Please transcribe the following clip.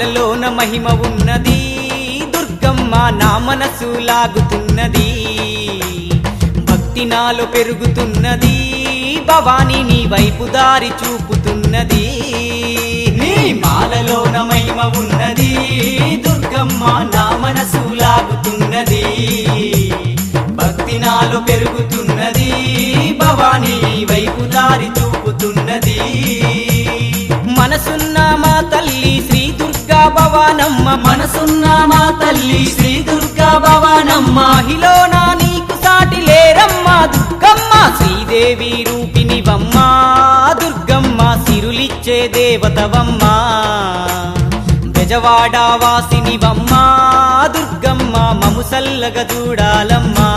మాలలోన మహిమ ఉన్నది. దుర్గమ్మ నా మనసు లాగుతున్నది. భక్తి నాలో పెరుగుతున్నది. భవాని నీ వైపు దారి చూపుతున్నది. నీ మాలలోన మహిమ ఉన్నది. దుర్గమ్మ నా మనసు లాగుతున్నది. భక్తి నాలో పెరుగుతున్నది. భవాని నీ వైపు దారి చూపుతున్నది. మనసున్న మా తల్లి శ్రీ భవానమ్మ మనసున్న మా తల్లి శ్రీ దుర్గా భవానమ్మ. మహిళనా నీకు సాటి లేరమ్మ దుర్గమ్మ శ్రీదేవి రూపిణి రూపినివమ్మా దుర్గమ్మ సిరులిచ్చే దేవతవమ్మ. వాసిని వాసినివమ్మ దుర్గమ్మ మము సల్లగ చూడాలమ్మా